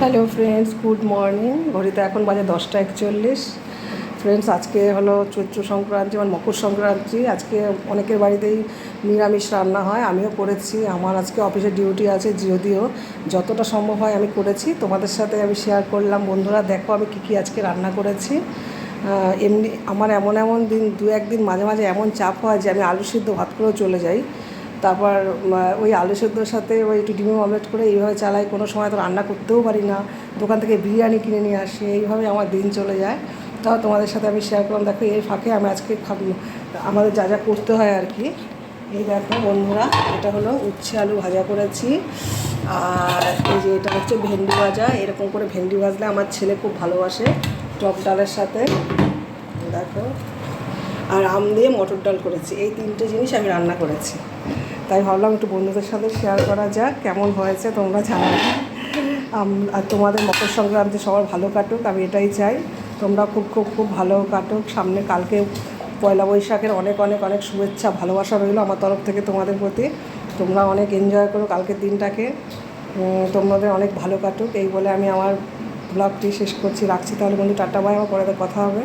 Hello friends good morning ঘড়িতে এখন বাজে দশটা একচল্লিশ। ফ্রেন্ডস আজকে হলো চৈত্র সংক্রান্তি মানে মকর সংক্রান্তি। আজকে অনেকের বাড়িতেই নিরামিষ রান্না হয়। আমিও করেছি। আমার আজকে অফিসে ডিউটি আছে, যদিও যতটা সম্ভব হয় আমি করেছি। তোমাদের সাথে আমি শেয়ার করলাম। বন্ধুরা, দেখো আমি কী কী আজকে রান্না করেছি। এমনি আমার এমন এমন দিন দু একদিন মাঝে মাঝে এমন চাপ হয় যে আমি আলু সিদ্ধ ভাত করেও চলে যাই। তারপর ওই আলু সেদ্ধর সাথে ওই একটু ডিমের অমলেট করে, এইভাবে চালাই কোনো সময় তো রান্না করতেও পারি না। দোকান থেকে বিরিয়ানি কিনে নিয়ে আসি, এইভাবে আমার দিন চলে যায়। তাও তোমাদের সাথে আমি শেয়ার করলাম। দেখো, এর ফাঁকে আমি আজকে আমাদের যা যা করতে হয় আর কি। এই দেখো বন্ধুরা, এটা হলো উচ্ছে আলু ভাজা করেছি। আর এই যে এটা হচ্ছে ভেন্ডি ভাজা। এরকম করে ভেন্ডি ভাজলে আমার ছেলে খুব ভালোবাসে টক ডালের সাথে। আর আম দিয়ে মটর ডাল করেছি। এই তিনটে জিনিস আমি রান্না করেছি। তাই ভাবলাম একটু বন্ধুদের সাথে শেয়ার করা যাক, কেমন হয়েছে তোমরা জানাবে আর তোমাদের মকর সংক্রান্তি সবার ভালো কাটুক, আমি এটাই চাই। তোমরা খুব খুব খুব ভালো কাটুক। সামনে কালকে পয়লা বৈশাখের অনেক অনেক অনেক শুভেচ্ছা, ভালোবাসা রইল আমার তরফ থেকে তোমাদের প্রতি। তোমরা অনেক এনজয় করো কালকের দিনটাকে। তোমাদের অনেক ভালো কাটুক। এই বলে আমি আমার ব্লগটি শেষ করছি। রাখছি তাহলে বন্ধু, টাটা বাই আমার পরে কথা হবে।